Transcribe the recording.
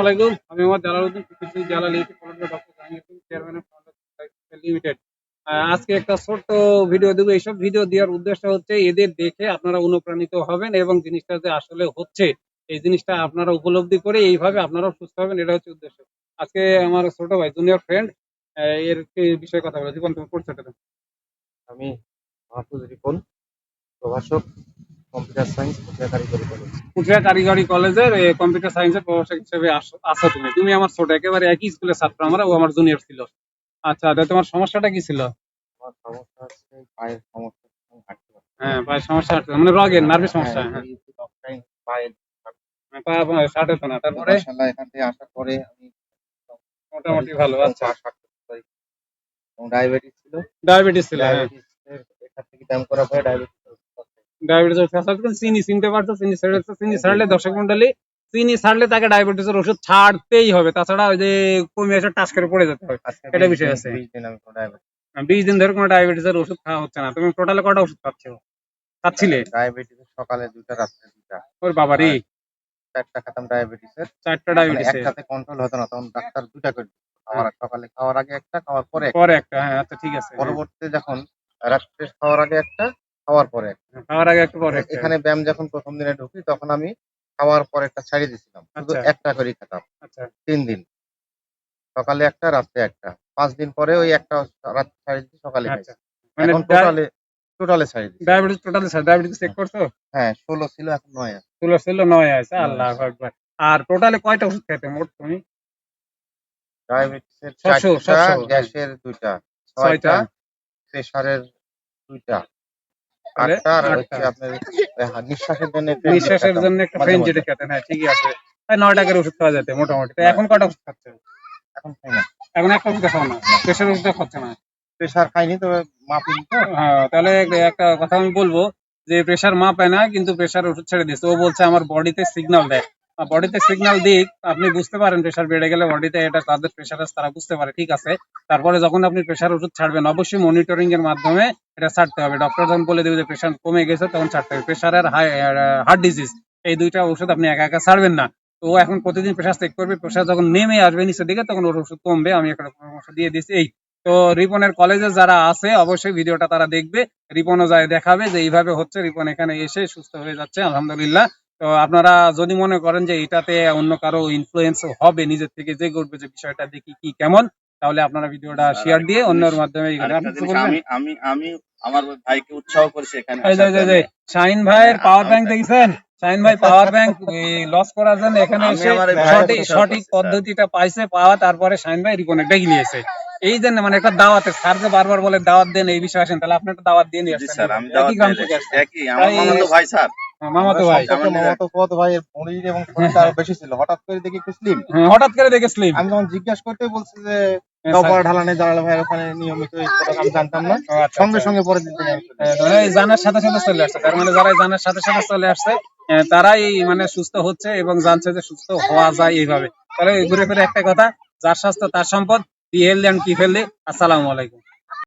আলাইকুম। আমি doctor Jahangir chairman আজকে একটা ছোট্ট ভিডিও এইসব ভিডিও দেওয়ার উদ্দেশ্য হচ্ছে এদের দেখে আপনারা অনুপ্রাণিত হবেন এবং জিনিসটা যে আসলে হচ্ছে, এই জিনিসটা আপনারা উপলব্ধি করে এইভাবে আপনারাও সুস্থ হবেন এটা হচ্ছে উদ্দেশ্য। আজকে আমার ছোট ভাই জুনিয়র ফ্রেন্ড এর বিষয়ে কথা বলে তুমি পড়ছো আমি প্রভাষক। কম্পিউটার সায়েন্স পুরুলিয়া কারিগরি কলেজ পুঠিয়া কারিগরি কলেজের কম্পিউটার সায়েন্সের প্রভাষক হিসেবে আস- তুমি। তুমি আমার ছোট একেবারে একই স্কুলের ছাত্র আমরা ও আমার জুনিয়র ছিল। আচ্ছা তা তোমার সমস্যাটা কি ছিল? আমার সমস্যা হচ্ছে পায়ের সমস্যা। হ্যাঁ পায়ের সমস্যা মানে রগের নার্ভের সমস্যা হ্যাঁ, হ্যাঁ। পায়ের পা হতো না তারপরে? মাশাআল্লাহ এখান থেকে আসার পরে আমি মোটামুটি ভালো আচ্ছা। পা ডায়াবেটিস ছিল। ডায়াবেটিস ছিল হ্যাঁ। এখান থেকে ব্যায়াম করার পরে ডায়াবেটিস ডায়াবেটিস চিনি চিনতে পারছ চিনি ছেড়ে চিনি ছাড়লে দর্শক মন্ডলী চিনি ছাড়লে তাকে ডায়াবেটিসের ওষুধ ছাড়তেই হবে তাছাড়া ওই যে কমে এসে টাচ করে পড়ে যেতে হবে এটা বিষয় আছে। বিশ দিন ধরে কোনো ডায়াবেটিসের ওষুধ খাওয়া হচ্ছে না তুমি টোটালে কটা ওষুধ খাচ্ছ? খাচ্ছিলে? ডায়াবেটিস সকালে দুইটা রাত্রে দুইটা। ওর বাবারই? চারটা খেতাম ডায়াবেটিসের। চারটা মানে ডায়াবেটিস একসাথে কন্ট্রোল হতো না তখন ডাক্তার দুইটা করে। খাওয়ার সকালে খাওয়ার আগে একটা খাওয়ার পরে পরে একটা হ্যাঁ আচ্ছা ঠিক আছে। পরবর্তীতে যখন রাত্রে খাওয়ার আগে একটা খাওয়ার পরে একটা। খাওয়ার আগে একটা পরে এখানে ব্যায়াম যখন প্রথম দিনে ঢুকি তখন আমি খাওয়ার পরে একটা ছাড়িয়ে দিছিলাম শুধু আচ্ছা। একটা করে খেতাম। আচ্ছা। তিন দিন। সকালে একটা রাত্রে একটা। পাঁচ দিন পরে ওই একটা রাত ছাড়িয়ে দিচ্ছি সকালে আচ্ছা। মানে টোটালে টোটালে ছাড়িয়ে দিচ্ছি ডায়াবেটিস টোটালি ডায়াবেটিস চেক করছ? হ্যাঁ ষোলো ছিল এখন নয় আছে। তুলো ছিল নয় আছে। নয় আল্লাহ আকবার। আর টোটালে কয়টা ওষুধ খেতে মোট তুমি? ডায়াবেটিসের চারটা। গ্যাসের দুইটা ছয়টা প্রেসারের দুইটা। আটটা আর হচ্ছে আপনার নিঃশ্বাসের জন্য একটা নিঃশ্বাসের জন্য একটা মাঝে ফ্রেন যেটা খেতেন হ্যাঁ ঠিকই আছে। তাই নয় টাকার ওষুধ খাওয়া যেতে মোটামুটি। তো এখন কটা ওষুধ খাচ্ছে এখন খাই না। এখন একটা ওষুধ খাও না? প্রেশার ওষুধ খাচ্ছে না? প্রেসার খাইনি তবে মাপিনি তো। হ্যাঁ তাহলে একটা কথা আমি বলব যে প্রেশার মাপে না কিন্তু প্রেশার ওষুধ ছেড়ে দিয়েছে। ও বলছে আমার বডিতে সিগন্যাল দেয়। বডিতে সিগন্যাল দিক, আপনি বুঝতে পারেন প্রেশার বেড়ে গেলে বডিতে এটা তাদের প্রেশার আছে, তারা বুঝতে পারে, ঠিক আছে? তারপরে যখন আপনি প্রেশার ওষুধ ছাড়বেন, অবশ্যই মনিটরিং এর মাধ্যমে এটা ছাড়তে হবে। ডক্টর যখন বলে দেবে যে প্রেশার কমে গেছে, তখন ছাড়তে হবে। প্রেশার আর হার্ট ডিজিজ এই দুইটা ওষুধ আপনি একা একা ছাড়বেন না। তো এখন প্রতিদিন প্রেশার চেক করবে প্রেশার যখন নেমে আসবে নিচের দিকে, তখন ওর ওষুধ কমবে, আমি একটা পরামর্শ দিয়ে দিচ্ছি, এই। তো রিপনের কলেজে যারা আছে, অবশ্যই ভিডিওটা তারা দেখবে, রিপনও যায় দেখাবে যে এইভাবে হচ্ছে, রিপন এখানে এসে সুস্থ হয়ে যাচ্ছে, আলহামদুলিল্লাহ। তো আপনারা যদি মনে করেন যে এটাতে অন্য কারও ইনফ্লুয়েন্স হবে নিজের থেকে যে করবে যে বিষয়টা দেখি কি কেমন তাহলে আপনারা ভিডিওটা শেয়ার দিয়ে অন্যের মাধ্যমে? আমি আমি আমি আমার ভাইকে উৎসাহ করেছি এখানে। শাহিন ভাইয়ের পাওয়ার ব্যাংক দেখছেন? শাহিন ভাই পাওয়ার ব্যাংক লস করার জন্য এখানে এসে সঠিক সঠিক পদ্ধতিটা পাইছে পাওয়া তারপরে শাহিন ভাই রিপনে ডেকে নিয়েছে। এই জন্য মানে একটা দাওয়াতে স্যার যে বারবার বলে দাওয়াত দেন এই বিষয়ে আসেন তাহলে আপনি একটা দাওয়াত দিয়ে নিয়ে আসছেন স্যার আমি দাওয়াত একই আমার মামাতো ভাই স্যার। মামাতো ভাই। মামাতো পদ ভাইয়ের শরীর এবং শরীরটা আরও বেশি ছিল। হঠাৎ করে দেখি একটু স্লিম হ্যাঁ, হঠাৎ করে দেখে স্লিম আমি যখন জিজ্ঞাসা করতে বলছি যে নৌপাড়া ঢালানে জালাল ভাইয়ের ওখানে নিয়মিত আমি জানতাম না। সঙ্গে সঙ্গে পরে দিন থেকে আমি চলে এসেছি। মানে জানার সাথে সাথে চলে আসছে। তার মানে যারা জানার সাথে সাথে চলে আসছে তারাই মানে সুস্থ হচ্ছে এবং জানছে যে সুস্থ হওয়া যায় এইভাবে। তাহলে ঘুরে ফিরে একটা কথা যার স্বাস্থ্য তার সম্পদ বি হেলদি অ্যান্ড কি হেলদি আসসালামু আলাইকুম।